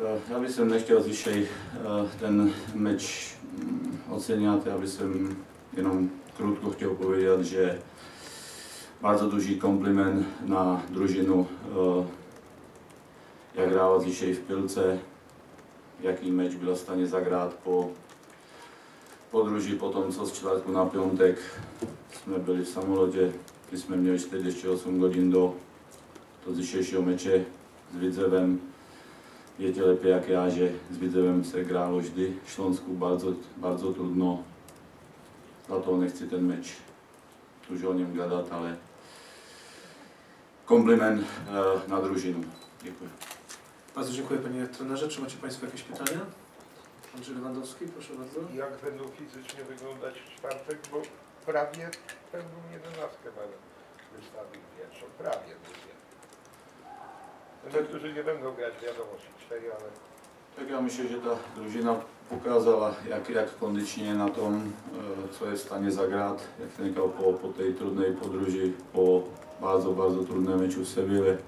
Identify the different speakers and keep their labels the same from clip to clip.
Speaker 1: Eh, Já bych som nechtěl zvyšej eh, ten meč mm, oceniat, já bych jenom krutko chtěl povedať, že bardzo duży kompliment na družinu, eh, jak hrála zvyšej v pilce, jaký meč byl v zagrát po podruží, po tom, co z čtvrtku na piątek jsme byli v samolotě, kdy jsme měli 48 hodin do, do zvyšejšího meče s Vidzevem. Viete lepšie jak ja, že s Vidzevem se hrálo vždy v Šlonsku bardzo, bardzo trudno. Za to nechci ten meč už o něm gadat, ale kompliment eh, na družinu. Děkuji.
Speaker 2: Bardzo dziękuję panie trenerze. Czy macie Państwo jakieś pytania? Andrzej Lewandowski, proszę bardzo.
Speaker 3: Jak będą fizycznie wyglądać w czwartek, bo prawie pełną jedenastkę nawet wystawił pierwszą, prawie Niektórzy nie będą grać, wiadomo, 4, ale
Speaker 1: Tak já myslím, že ta družina ukázala, jak, jak kondičně je na tom, eh, co je v stane zagrát, jak říkal, po, po té trudné podruži, po bardzo, bardzo trudné meču v Seville,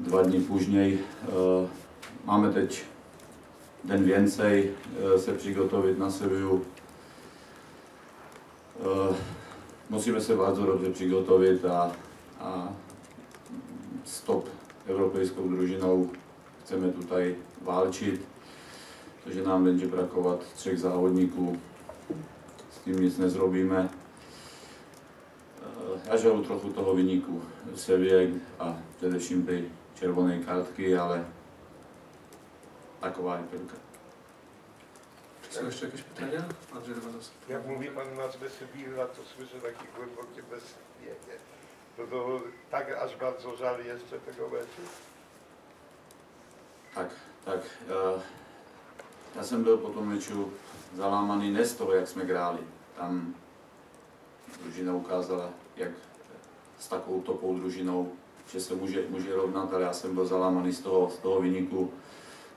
Speaker 1: dva dní później. Eh, Máme teď den więcej eh, se přigotovit na Sevillu. Eh, Musíme se bardzo dobře přigotovit a, a stop evropskou družinou chceme tutaj válčit, protože nám bude brakovat třech závodníků, s tím nic nezrobíme. Eh, Já žalu trochu toho vyniku v Sevě a především ty červené kartky, ale taková je pilka.
Speaker 2: Są jeszcze jakieś pytania?
Speaker 3: Jak mówi pan nazwę Sybilla, to słyszę takie głębokie bezstwienie. To, to tak aż bardzo żal jeszcze tego meczu.
Speaker 1: Tak, tak. eh, Já jsem byl po tom meču zalámaný ne z toho, jak jsme hráli. Tam družina ukázala, jak s takovou topou družinou, že se může, může rovnat, ale já jsem byl zalámaný z toho, z toho vyniku,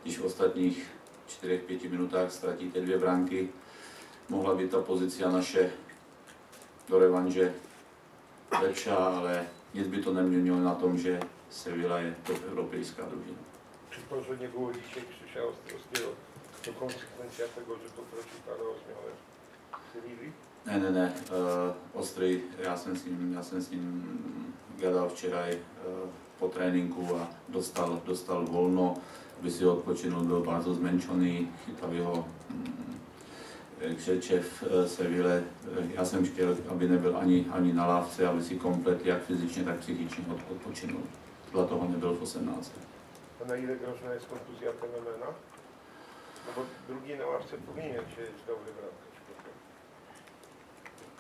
Speaker 1: když v ostatních 4-5 minutách ztratíte dvě branky. Mohla být ta pozícia naše do revanže lepší, ale nic by to neměnilo na tom, že Sevilla je to europejská družina.
Speaker 3: Czy było dzisiaj Krzysia Ostrowskiego, to konsekwencja tego, że poprosił pan o zmianę Sybili?
Speaker 1: Ne, ne, ne, uh, Ostrý, já jsem s ním, já jsem s ním gadal včeraj uh, po tréninku a dostal, dostal volno, aby si odpočinul, byl bardzo zmenšený, chytal jeho mm, křeče v uh, Seville. Uh, Já jsem chtěl, aby nebyl ani, ani na lávce, aby si komplet jak fyzicznie, tak psychicznie od, odpočinul. Dla toho nebyl v 18.
Speaker 3: A na ile groźna jest kontuzja fenomena? No bo drugi na ławce powinien siedzieć dobry bramkarz.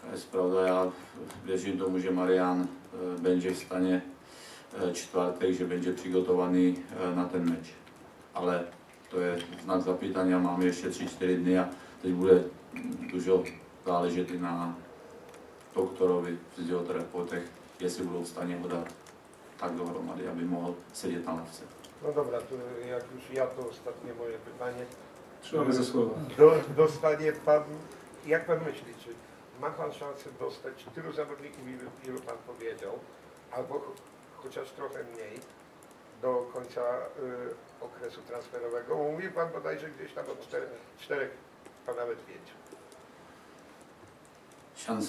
Speaker 1: To je pravda, já věřím tomu, že Marian eh, będzie v stane eh, čtvrtek, že będzie přigotovaný eh, na ten meč. Ale to je znak zapýtania, máme ještě 3-4 dny a teď bude dużo záležet i na doktorovi, fyzioterapeutech, jestli budou v stanie ho dát tak dohromady, aby mohl sedět na lavce.
Speaker 3: No dobra, to jak już ja to ostatnie moje pytanie.
Speaker 2: Trzymamy za słowa.
Speaker 3: Do, dostanie pan, jak pan myśli, czy ma pan szansę dostać tylu zawodników, ilu, ilu pan powiedział, albo ch- chociaż trochę mniej do końca y, okresu transferowego? Mówił pan bodajże gdzieś tam o czterech, czterech a nawet pięciu.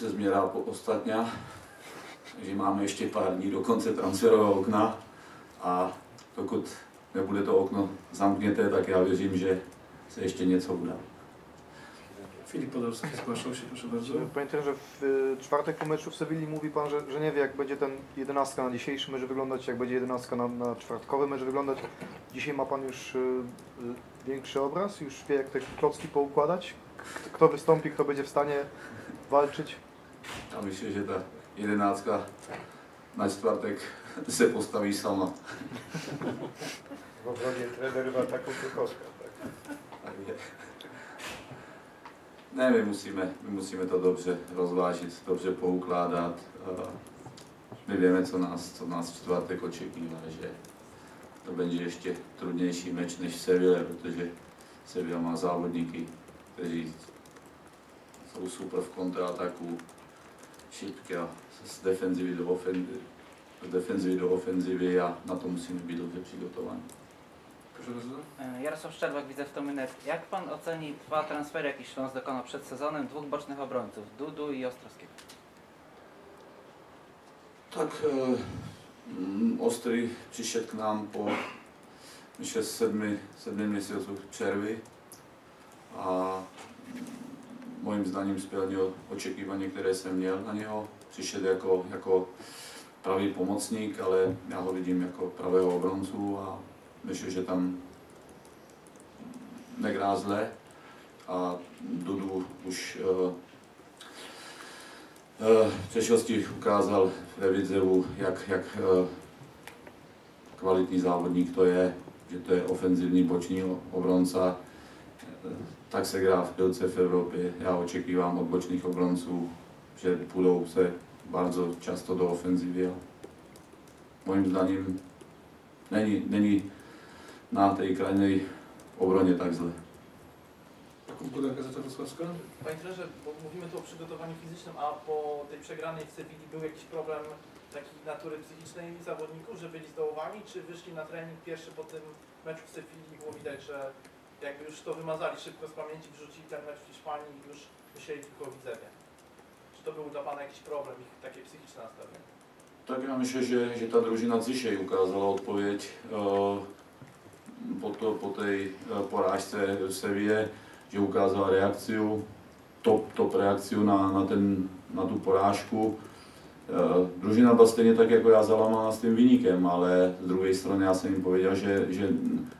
Speaker 1: Změra po ostatňa, takže máme ještě pár dní do konce transferového okna a dokud nebude to okno zamknięte, tak já věřím, že se ještě něco udá.
Speaker 2: Filip Podolski zgłaszał się, proszę bardzo.
Speaker 4: Panie trenerze, w y, czwartek po meczu w Sewilli mówi Pan, że, że nie wie jak będzie ten jedenastka na dzisiejszy mecz wyglądać, jak będzie jedenastka na, na czwartkowy mecz wyglądać. Dzisiaj ma Pan już y, y, większy obraz? Już wie jak te klocki poukładać? Kto wystąpi, kto będzie w stanie walczyć?
Speaker 1: Já myslím, že ta jedenáctka na čtvrtek se postaví sama.
Speaker 3: W obronie trener ma taką Kukowska, tak?
Speaker 1: Takže- Ne, my musíme, my musíme to dobře rozvážit, dobře poukládat. My víme, co nás, co nás v čtvrtek očekává, že to bude ještě trudnější meč než v Seville, protože Sevilla má závodníky, kteří jsou super v kontrataku, šipky a z defenzivy do ofenzivy, z defenzivy do ofenzivy a na to musíme být dobře přigotovaní.
Speaker 5: Jarosław Szczerbak, widzę w to Mynet. Jak Pan oceni dwa transfery, jakie Śląsk dokonał przed sezonem, dwóch bocznych obrońców, Dudu i Ostrowskiego?
Speaker 1: Tak, e, mm, Ostry přišel k nám po myslím, sedmi, sedmi měsíců přervy a mm, mojím zdaním splnil očekávání, které jsem měl na něho. Přišel jako, jako pravý pomocník, ale já ho vidím jako pravého obroncu a myslím, že tam nehrá zle a Dudu už eh, Eh, V ukázal ve Vidzevu, jak, jak eh, kvalitní závodník to je, že to je ofenzivní boční obronca. Tak se hrá v pilce v Evropě. Já očekávám od bočných obronců, že půjdou se bardzo často do ofenzivy. Mojím zdaním není, není na té krajnej obronie tak.
Speaker 2: Jakub Gudek, Gazeta Wrocławska.
Speaker 6: Panie trenerze, bo mówimy tu o przygotowaniu fizycznym, a po tej przegranej w Sewilli był jakiś problem takiej natury psychicznej zawodników, że byli zdołowani, czy wyszli na trening pierwszy po tym meczu w Sewilli i było widać, że jakby już to wymazali szybko z pamięci, wrzucili ten mecz w Hiszpanii i już myśleli tylko o Widzewie. Czy to był dla Pana jakiś problem, ich takie psychiczne nastawienie?
Speaker 1: Tak já myslím, že, že ta družina dzisiaj ukázala odpověď eh, po, to, po té eh, porážce v Sevě, že ukázala reakciu, top, top reakciu na, na, na tu porážku. Eh, Družina byla stejně tak jako já zalamaná s tím vynikem, ale z druhé strany já jsem jim pověděl, že, že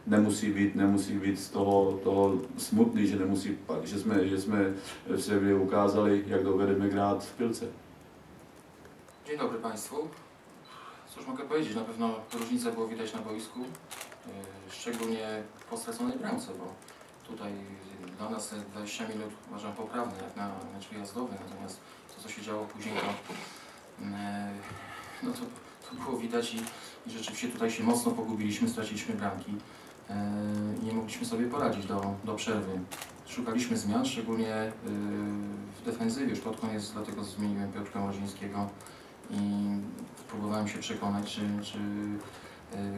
Speaker 1: nemusí být, nemusí být z toho, toho smutný, že, nemusí, že, jsme, že jsme v Sevě ukázali, jak dovedeme hrát v pilce.
Speaker 7: Dzień dobry Państwu. Cóż mogę powiedzieć, na pewno różnicę było widać na boisku, szczególnie po straconej bramce, bo tutaj dla nas te 20 minut uważam poprawne jak na mecz wyjazdowy, natomiast to co się działo później to, yy, no to, to było widać i, i rzeczywiście tutaj się mocno pogubiliśmy, straciliśmy bramki i nie mogliśmy sobie poradzić do, do przerwy. Szukaliśmy zmian, szczególnie w defensywie, już pod koniec dlatego zmieniłem Piotrka Mrozińskiego i próbowałem się przekonać, czy, czy e,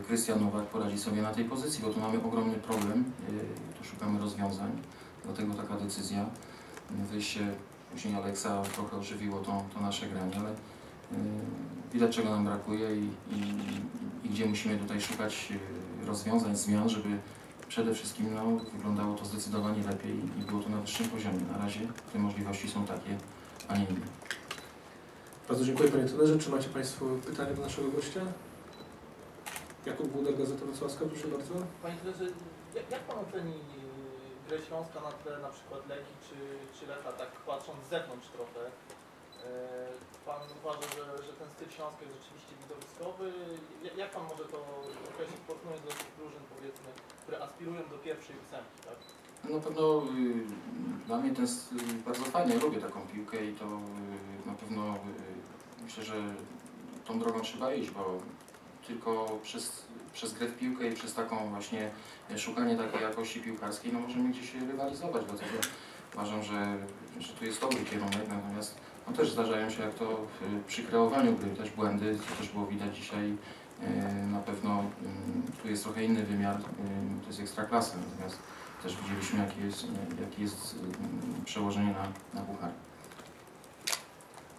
Speaker 7: Krystian Nowak poradzi sobie na tej pozycji, bo tu mamy ogromny problem, e, tu szukamy rozwiązań, dlatego taka decyzja. Wyjście później Aleksa trochę ożywiło to, to nasze granie, ale e, widać czego nam brakuje i, i, i gdzie musimy tutaj szukać e, rozwiązań, zmian, żeby przede wszystkim no, wyglądało to zdecydowanie lepiej i było to na wyższym poziomie. Na razie te możliwości są takie, a nie inne.
Speaker 2: Bardzo dziękuję Panie trenerze. Czy macie Państwo pytania do naszego gościa? Jakub Gudek, Gazeta Wrocławska, proszę bardzo.
Speaker 6: Panie trenerze, jak, jak Pan oceni yy, grę Śląska na tle na przykład Leki czy, czy Lecha, tak patrząc z zewnątrz trochę? Yy, Pan uważa, że, że ten styl Śląska jest rzeczywiście widowiskowy? Jak, Pan może to określić, porównując do tych drużyn, powiedzmy, które aspirują do pierwszej ósemki, tak?
Speaker 7: Na pewno y, dla mnie to jest y, bardzo fajne, ja lubię taką piłkę i to y, na pewno y, myślę, że tą drogą trzeba iść, bo tylko przez, przez grę w piłkę i przez taką właśnie szukanie takiej jakości piłkarskiej no możemy gdzieś rywalizować, dlatego uważam, że, że tu jest dobry kierunek, natomiast no też zdarzają się jak to przy kreowaniu gry też błędy, to też było widać dzisiaj y, na pewno y, tu jest trochę inny wymiar, y, to jest ekstraklasa, natomiast też widzieliśmy, jakie jest, jakie jest mm, przełożenie na, na Buchary.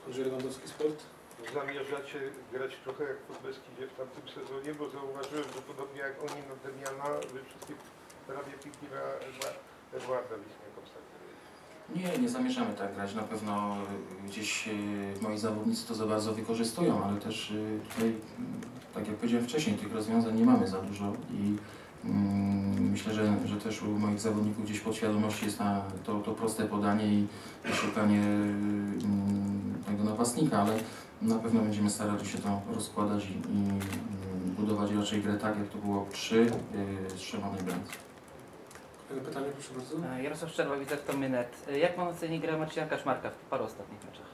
Speaker 2: Andrzej Lewandowski, Sport.
Speaker 3: Zamierzacie grać trochę jak podbeski w tamtym sezonie, bo zauważyłem, że podobnie jak oni na Demiana, wy wszystkie prawie piłki na Edwa- Edwarda Wisniakowska.
Speaker 7: Nie, nie zamierzamy tak grać. Na pewno y, gdzieś y, moi zawodnicy to za bardzo wykorzystują, ale też y, tutaj, mm, tak jak powiedziałem wcześniej, tych rozwiązań nie mamy za dużo i mm, myślę, że, że też u moich zawodników gdzieś podświadomości jest na to, to proste podanie i, i szukanie mm, tego napastnika, ale na pewno będziemy starali się to rozkładać i, i budować raczej grę tak, jak to było przy y, strzelonej bramce.
Speaker 2: Kolejne pytanie, proszę bardzo.
Speaker 5: E, Jarosław Szczerbak, widzę w to Mynet. E, Jak Pan oceni grę Marcina Kaczmarka w paru ostatnich meczach?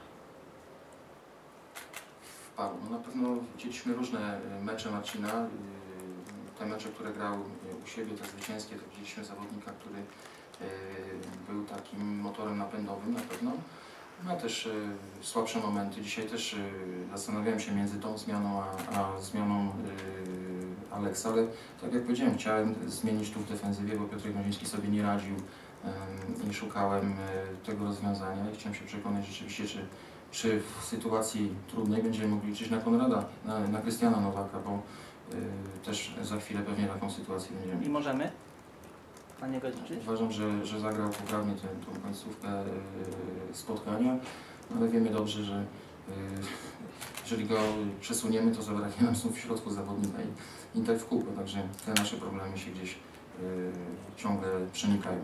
Speaker 7: paru. No na pewno widzieliśmy różne y, mecze Marcina. Te mecze, które grał u siebie, te zwycięskie, to widzieliśmy zawodnika, który był takim motorem napędowym na pewno. Ma też y, słabsze momenty. Dzisiaj też y, zastanawiałem się między tą zmianą a, a zmianą y, Alex, ale tak jak powiedziałem, chciałem zmienić tu w defensywie, bo Piotr Mroziński sobie nie radził i szukałem e, tego rozwiązania i chciałem się przekonać rzeczywiście, czy, czy w sytuacji trudnej będziemy mogli liczyć na Konrada, na, na Krystiana Nowaka, bo też za chwilę pewnie taką sytuację będziemy.
Speaker 5: I możemy
Speaker 7: Uważam, że, że zagrał poprawnie tę, tą końcówkę y, spotkania, ale wiemy dobrze, że y, jeżeli go przesuniemy, to zabraknie nam znów w środku zawodnika i, i tak w kółko, także te nasze problemy się gdzieś y, ciągle przenikają.